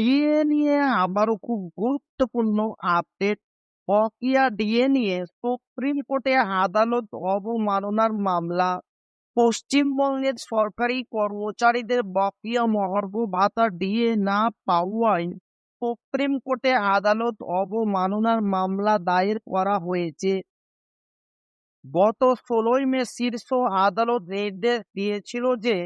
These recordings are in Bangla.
ডিএ নিয়ে আবারও খুব গুরুত্বপূর্ণ আপডেট। বকেয়া ডিএ নিয়ে সুপ্রিম কোর্টে আদালত অবমাননার মামলা। পশ্চিমবঙ্গের সরকারি কর্মচারীদের বকেয়া মহার্ঘ ভাতা ডিএ না পাওয়ায় সুপ্রিম কোর্টে আদালত অবমাননার মামলা দায়ের করা হয়েছে। গত ষোলোই মে শীর্ষ আদালত নির্দেশ দিয়েছিল যে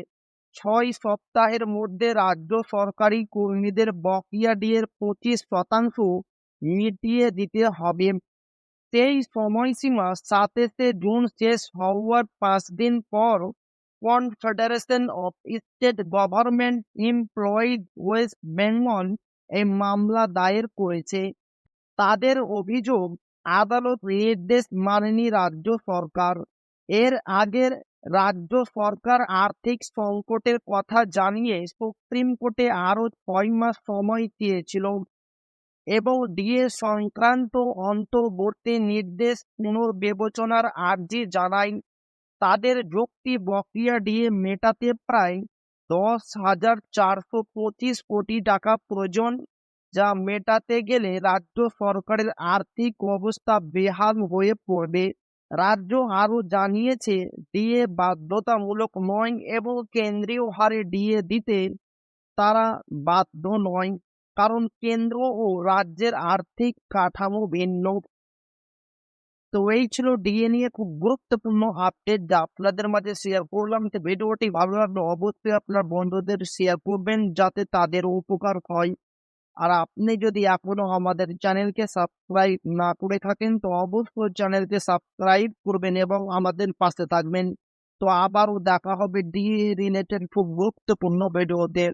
ছয় সপ্তাহের মধ্যে রাজ্য সরকারি কর্মীদের বকেয়া ডিএর পঁচিশ শতাংশ মিটিয়ে দিতে হবে। সেই সময়সীমা সাতাশে জুন শেষ হওয়ার পাঁচ দিন পর confederation of state government employees West Bengal এই মামলা দায়ের করেছে। তাদের অভিযোগ আদালত নির্দেশ মানেনি রাজ্য সরকার। এর আগের রাজ্য সরকার আর্থিক সংকটের কথা জানিয়ে সুপ্রিম কোর্টে আরও ছয় মাস সময় চেয়েছিল এবং ডিএ সংক্রান্ত অন্তর্বর্তী নির্দেশ পুনর্বিবেচনার আর্জি জানায়। তাদের যুক্তি বকেয়া ডিএ মেটাতে প্রায় দশ হাজার চারশো পঁচিশ কোটি টাকা প্রয়োজন, যা মেটাতে গেলে রাজ্য সরকারের আর্থিক অবস্থা বেহাল হয়ে পড়বে। রাজ্য আরও জানিয়েছে ডিএ বাধ্যতামূলক নয় এবং কেন্দ্রীয় হারে ডিএ দিতে তারা বাধ্য নয়, কারণ কেন্দ্র ও রাজ্যের আর্থিক কাঠামো ভিন্ন। তো এই ছিল ডিএ নিয়ে খুব গুরুত্বপূর্ণ আপডেট যা আপনাদের মাঝে শেয়ার করলাম। তো ভিডিওটি ভালো লাগলে অবশ্যই আপনার বন্ধুদের শেয়ার করবেন যাতে তাদের উপকার হয়। আর আপনি যদি এখনও আমাদের চ্যানেলকে সাবস্ক্রাইব না করে থাকেন, তো অবশ্যই চ্যানেলকে সাবস্ক্রাইব করবেন এবং আমাদের পাশে থাকবেন। তো আবারও দেখা হবে ডি রিলেটেড খুব গুরুত্বপূর্ণ ভিডিওতে।